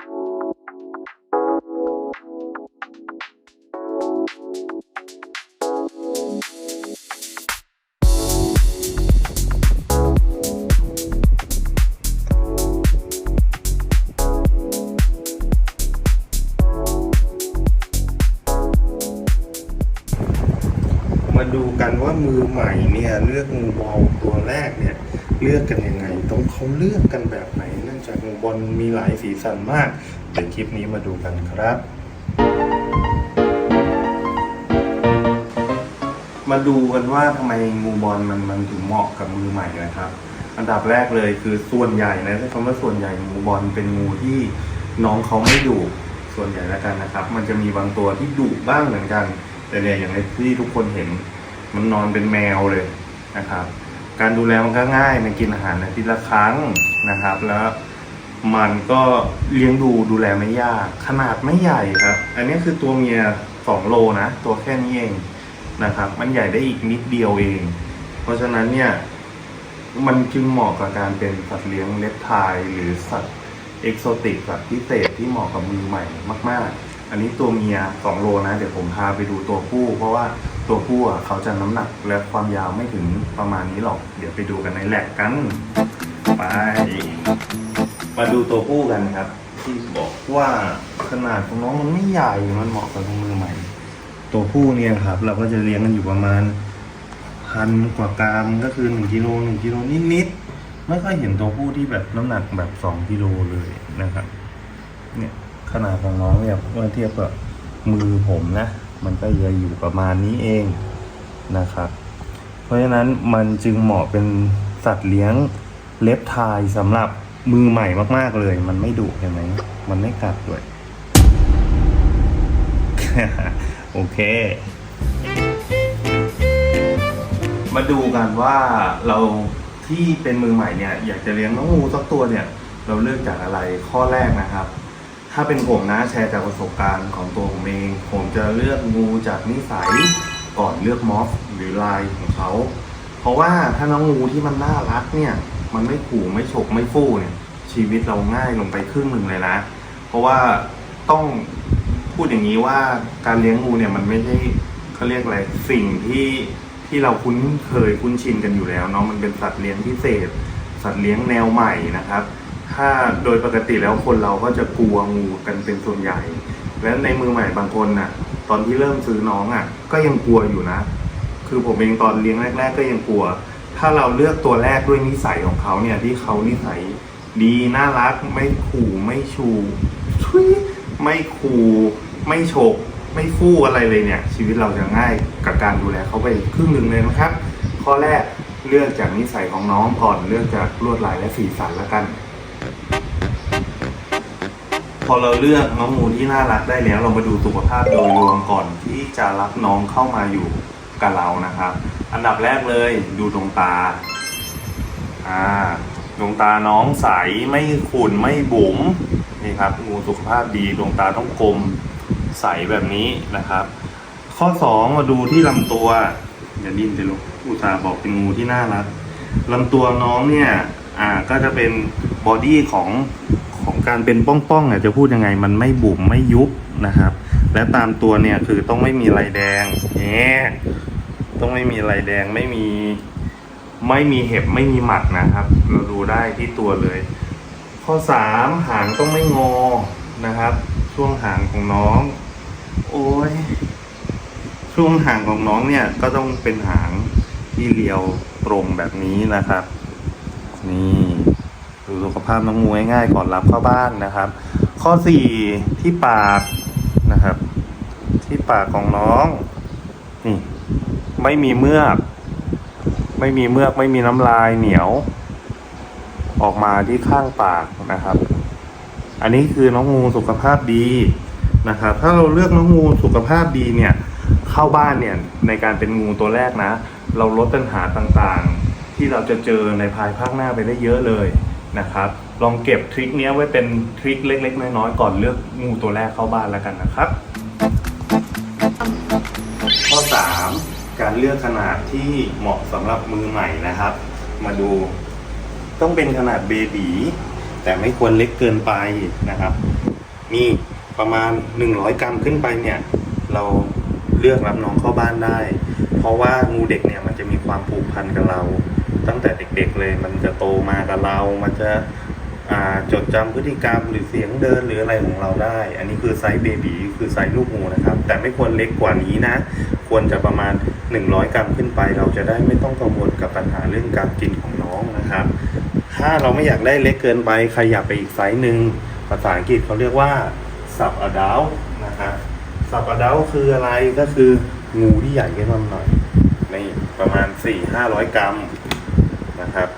มาดูกันว่ามือใหม่เนี่ยเลือกงูบอลตัวแรกเนี่ย เลือกกันยังไง ต้องเขาเลือกกันแบบไหนน จากงูบอลมีหลายสีสันมากเดี๋ยวคลิปนี้มาดูกันครับ มาดูกันว่าทำไมงูบอลมันมันถึงเหมาะกับมือใหม่นะครับ อันดับแรกเลยคือส่วนใหญ่นะใช้คำว่าส่วนใหญ่งูบอลเป็นงูที่น้องเขาไม่ดุส่วนใหญ่แล้วกันนะครับ มันจะมีบางตัวที่ดุบ้างเหมือนกัน แต่เนี่ยอย่างในที่ทุกคนเห็นมันนอนเป็นแมวเลยนะครับ การดูแลมันก็ง่ายมันกินอาหารอาทิตย์ละครั้งนะครับ แล้วมันก็เลี้ยงดูดูแลไม่ยาก ขนาดไม่ใหญ่ครับ อันนี้คือตัวเมียสองโลนะ ตัวแค่นี้เองนะครับ มันใหญ่ได้อีกนิดเดียวเอง เพราะฉะนั้นเนี่ยมันจึงเหมาะกับการเป็นสัตว์เลี้ยงเล็บทายหรือสัตว์เอกโซติกสัตว์พิเศษที่เหมาะกับมือใหม่มาก ๆ อันนี้ตัวเมีย2โลนะ เดี๋ยวผมพาไปดูตัวผู้ เพราะว่าตัวผู้อะเขาจะน้ำหนักและความยาวไม่ถึงประมาณนี้หรอก เดี๋ยวไปดูกันในแลกกัน ไป มาดูตัวผู้กันครับ ที่บอกว่าขนาดของน้องมันไม่ใหญ่มันเหมาะกับมือใหม่ ตัวผู้เนี่ยครับ เราก็จะเลี้ยงกันอยู่ประมาณพันกว่ากรัมก็คือหนึ่งกิโลหนึ่งกิโลนิดๆไม่ค่อยเห็นตัวผู้ที่แบบน้ำหนักแบบสองกิโลเลยนะครับ เนี่ยขนาดของน้องเนี่ยเมื่อเทียบกับมือผมนะ มันก็จะอยู่ประมาณนี้เองนะครับ เพราะฉะนั้นมันจึงเหมาะเป็นสัตว์เลี้ยงเล็บทายสำหรับมือใหม่มากๆเลย มันไม่ดุเห็นไหมมันไม่กัดด้วย โอเค มาดูกันว่าเราที่เป็นมือใหม่เนี่ย อยากจะเลี้ยงน้องงูสักตัวเนี่ย เราเลือกจากอะไรข้อแรกนะครับ ถ้าเป็นผมนะแชร์จากประสบการณ์ของตัวผมเอง ผมจะเลือกงูจากนิสัยก่อนเลือกมอสหรือลายของเขา เพราะว่าถ้าน้องงูที่มันน่ารักเนี่ย มันไม่ขู่ไม่ฉกไม่ฟู่เนี่ย ชีวิตเราง่ายลงไปครึ่งหนึ่งเลยนะ เพราะว่าต้องพูดอย่างนี้ว่าการเลี้ยงงูเนี่ยมันไม่ใช่เขาเรียกอะไรสิ่งที่ที่เราคุ้นเคยคุ้นชินกันอยู่แล้วเนาะมันเป็นสัตว์เลี้ยงพิเศษ สัตว์เลี้ยงแนวใหม่นะครับ ถ้าโดยปกติแล้วคนเราก็จะกลัวงูกันเป็นส่วนใหญ่ และในมือใหม่บางคนน่ะ ตอนที่เริ่มซื้อน้องอะ ก็ยังกลัวอยู่นะ คือผมเองตอนเลี้ยงแรก ๆ ก็ยังกลัว ถ้าเราเลือกตัวแรกด้วยนิสัยของเขาเนี่ยที่เขานิสัยดีน่ารักไม่ขู่ไม่ชูชุยไม่ขู่ไม่โฉกไม่ฟู่อะไรเลยเนี่ย ชีวิตเราจะง่ายกับการดูแลเขาไปครึ่งหนึ่งเลยนะครับ ข้อแรกเลือกจากนิสัยของน้องก่อนเลือกจากลวดลายและสีสันแล้วกัน อเราเลือกน้องงูที่น่ารักได้แล้ว เรามาดูสุขภาพโดยรวมก่อนที่จะรับน้องเข้ามาอยู่กับเรานะครับ อันดับแรกเลยดูดวงตาอ่าดวงตาน้องใสไม่ขุ่นไม่บุ๋มนี่ครับงูสุขภาพดีดวงตาต้องกลมใสแบบนี้นะครับ ข้อสองมาดูที่ลำตัวอย่าดิ้นสิลูกอุตส่าห์บอกเป็นงูที่น่ารักลำตัวน้องเนี่ยอ่าก็จะเป็นบอดี้ของ การเป็นป้องๆอะจะพูดยังไงมันไม่บุ๋มไม่ยุบนะครับ และตามตัวเนี่ยคือต้องไม่มีลายแดงเนี่ยต้องไม่มีลายแดงไม่มีไม่มีเห็บไม่มีหมัดนะครับ เราดูได้ที่ตัวเลย ข้อสามหางต้องไม่งอนะครับ ช่วงหางของน้อง โอ้ยช่วงหางของน้องเนี่ยก็ต้องเป็นหางที่เรียวตรงแบบนี้นะครับ นี่ ดูสุขภาพน้องงูง่ายๆก่อนรับเข้าบ้านนะครับ ข้อสี่ที่ปากนะครับ ที่ปากของน้องนี่ไม่มีเมือก ไม่มีเมือกไม่มีน้ำลายเหนียว ออกมาที่ข้างปากนะครับ อันนี้คือน้องงูสุขภาพดีนะครับ ถ้าเราเลือกน้องงูสุขภาพดีเนี่ย เข้าบ้านเนี่ยในการเป็นงูตัวแรกนะ เราลดปัญหาต่างๆ ที่เราจะเจอในภายภาคหน้าไปได้เยอะเลย นะครับ ลองเก็บทริคนี้ไว้เป็นทริคเล็ก ๆ น้อยๆก่อนเลือกงูตัวแรกเข้าบ้านแล้วกันนะครับ ข้อ 3 การเลือกขนาดที่เหมาะสำหรับมือใหม่นะครับ มาดูต้องเป็นขนาดเบบีแต่ไม่ควรเล็กเกินไปนะครับ มีประมาณ 100 กรัมขึ้นไปเนี่ย เราเลือกรับน้องเข้าบ้านได้ เพราะว่างูเด็กเนี่ยมันจะมีความผูกพันกับเรา ตั้งแต่เด็ก ๆ เลย มันจะโตมากับเรา มันจะจดจำพฤติกรรมหรือเสียงเดินหรืออะไรของเราได้ อันนี้คือไซส์เบบีคือไซส์ลูกงูนะครับ แต่ไม่ควรเล็กกว่านี้นะ ควรจะประมาณ 100 กรัมขึ้นไป เราจะได้ไม่ต้องกังวลกับปัญหาเรื่องการกินของน้องนะครับ ถ้าเราไม่อยากได้เล็กเกินไปขยับไปอีกไซส์หนึ่งภาษาอังกฤษเขาเรียกว่าสับอดัลนะครับสับอดัลคืออะไรก็คืองูที่ใหญ่ขึ้นมาหน่อยในประมาณ 4-500 กรัม นะครับ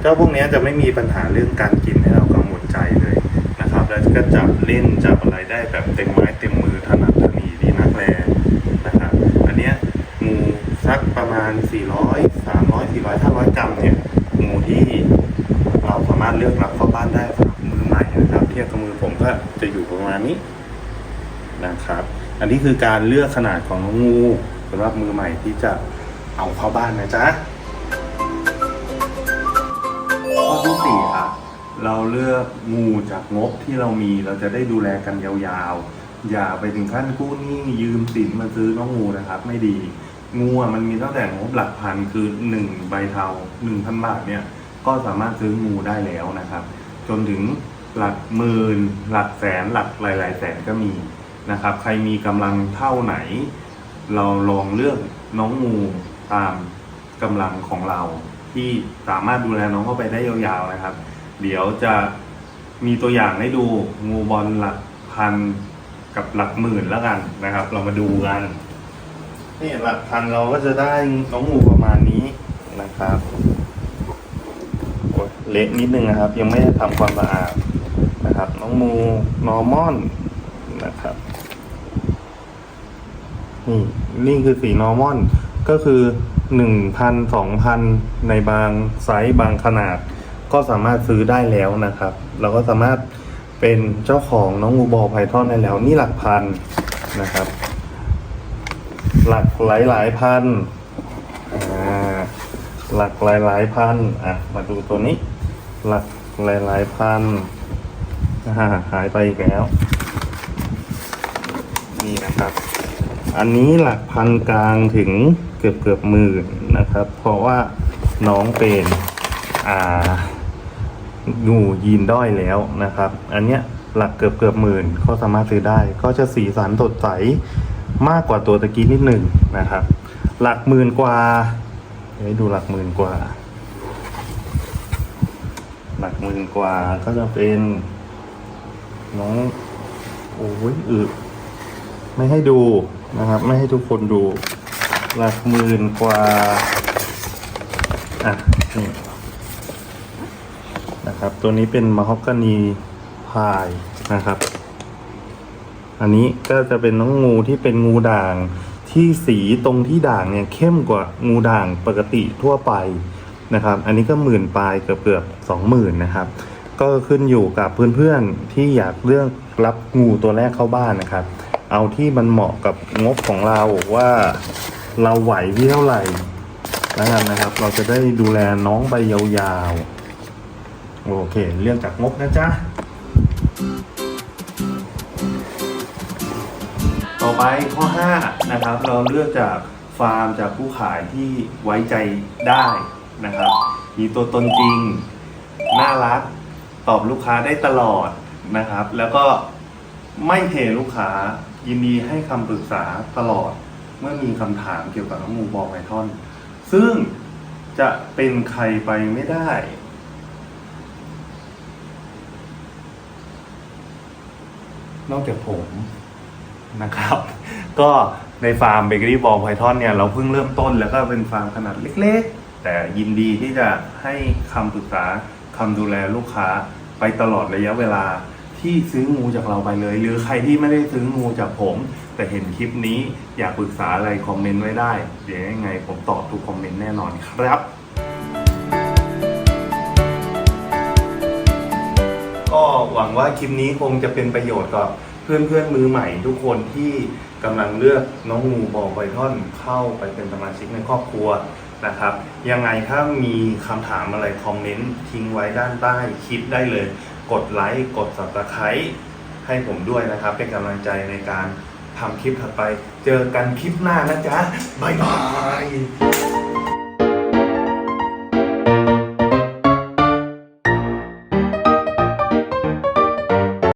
เจ้าพวกนี้จะไม่มีปัญหาเรื่องการกินให้เรากังวลใจเลยนะครับ แล้วก็จับเล่นจับอะไรได้แบบเต็มไม้เต็มมือถนัดถนีดีนักแลนะครับ อันเนี้ยงูสักประมาณ 400 300 400 500 กรัมเนี่ยงูที่เราสามารถเลือกรับเข้าบ้านได้สำหรับมือใหม่นะครับ เทียบกับมือผมก็จะอยู่ประมาณนี้นะครับ อันนี้คือการเลือกขนาดของงูสำหรับมือใหม่ที่จะเอาเข้าบ้านนะจ๊ะ ข้อที่สี่ครับเราเลือกงูจากงบที่เรามีเราจะได้ดูแลกันยาวๆ อย่าไปถึงขั้นกู้หนี้ยืมสินมาซื้อน้องงูนะครับ ไม่ดี งูมันมีตั้งแต่งบหลักพันคือหนึ่งใบเทาหนึ่งพันบาทเนี่ยก็สามารถซื้องูได้แล้วนะครับ จนถึงหลักหมื่นหลักแสนหลักหลายๆแสนก็มีนะครับ ใครมีกำลังเท่าไหน เราลองเลือกน้องงูตามกำลังของเรา ที่สามารถดูแลน้องเข้าไปได้ยาวๆนะครับ เดี๋ยวจะมีตัวอย่างให้ดูงูบอลหลักพันกับหลักหมื่นแล้วกันนะครับ เรามาดูกันนี่หลักพันเราก็จะได้น้องงูประมาณนี้นะครับโอ๊ยเละนิดนึงนะครับ ยังไม่ได้ทำความสะอาดนะครับ น้องงูนอร์มอนนะครับนี่นี่คือสีนอร์มอนก็คือ หนึ่งพันสองพันในบางไซส์บางขนาด ก็สามารถซื้อได้แล้วนะครับ เราก็สามารถเป็นเจ้าของน้องงูบอลไพทอนได้แล้ว นี่หลักพันนะครับ หลักหลายหลายพันหลักหลายหลายพันอะมาดูตัวนี้ หลักหลายหลายพันหายไปอีกแล้ว นี่นะครับ อันนี้หลักพันกลางถึง กือบเกือบหมื่นนะครับ เพราะว่าน้องเป็นอ่างูยีนด้อยแล้วนะครับ อันเนี้ยหลักเกือบเกือบหมื่นก็สามารถซื้อได้ ก็จะสีสันสดใสมากกว่าตัวตะกี้นิดหนึ่งนะครับ หลักหมื่นกว่าเดี๋ยวดูหลักหมื่นกว่า หลักหมื่นกว่าก็จะเป็นน้องโอ้ยอึไม่ให้ดูนะครับ ไม่ให้ทุกคนดู หลักหมื่นกว่า อะ นี่ นะครับ ตัวนี้เป็นม a ฮอกกานีพายนะครับ อันนี้ก็จะเป็นน้องงูที่เป็นงูด่างที่สีตรงที่ด่างเนี่ยเข้มกว่างูด่างปกติทั่วไปนะครับ อันนี้ก็หมื่นปลายเกือบเกือบสองหมื่นนะครับ ก็ขึ้นอยู่กับเพื่อนๆที่อยากเลือกรับงูตัวแรกเข้าบ้านนะครับ เอาที่มันเหมาะกับงบของเราว่า เราไหวที่เท่าไหร่แล้วกันนะครับ เราจะได้ดูแลน้องไปยาวๆ โอเค เรื่องจากงบนะจ๊ะ ต่อไปข้อ 5 นะครับ เราเลือกจากฟาร์มจากผู้ขายที่ไว้ใจได้นะครับ มีตัวตนจริง น่ารัก ตอบลูกค้าได้ตลอดนะครับ แล้วก็ไม่เทลูกค้ายินดีให้คำปรึกษาตลอด มื่อมีคำถามเกี่ยวกับน้องงูบอลไพทอน ซึ่งจะเป็นใครไปไม่ได้ นอกจากผมนะครับ ก็ในฟาร์มเบเกอรี่บอลไพทอนเนี่ยเราเพิ่งเริ่มต้นแล้วก็เป็นฟาร์มขนาดเล็กๆ แต่ยินดีที่จะให้คำปรึกษาคำดูแลลูกค้าไปตลอดระยะเวลาที่ซื้องูจากเราไปเลย หรือใครที่ไม่ได้ซื้องูจากผม แต่เห็นคลิปนี้อยากปรึกษาอะไรคอมเมนต์ไว้ได้ เดี๋ยวยังไงผมตอบทุกคอมเมนต์แน่นอนครับ ก็หวังว่าคลิปนี้คงจะเป็นประโยชน์กับเพื่อนเพื่อนมือใหม่ทุกคนที่กำลังเลือกน้องงูบอลไบทอนเข้าไปเป็นสมาชิกในครอบครัวนะครับ ยังไงถ้ามีคำถามอะไรคอมเมนต์ทิ้งไว้ด้านใต้คลิปได้เลย กดไลค์กด subscribe ให้ผมด้วยนะครับ เป็นกำลังใจในการ ทำคลิปถัดไป เจอกันคลิปหน้านะจ๊ะ บ๊ายบาย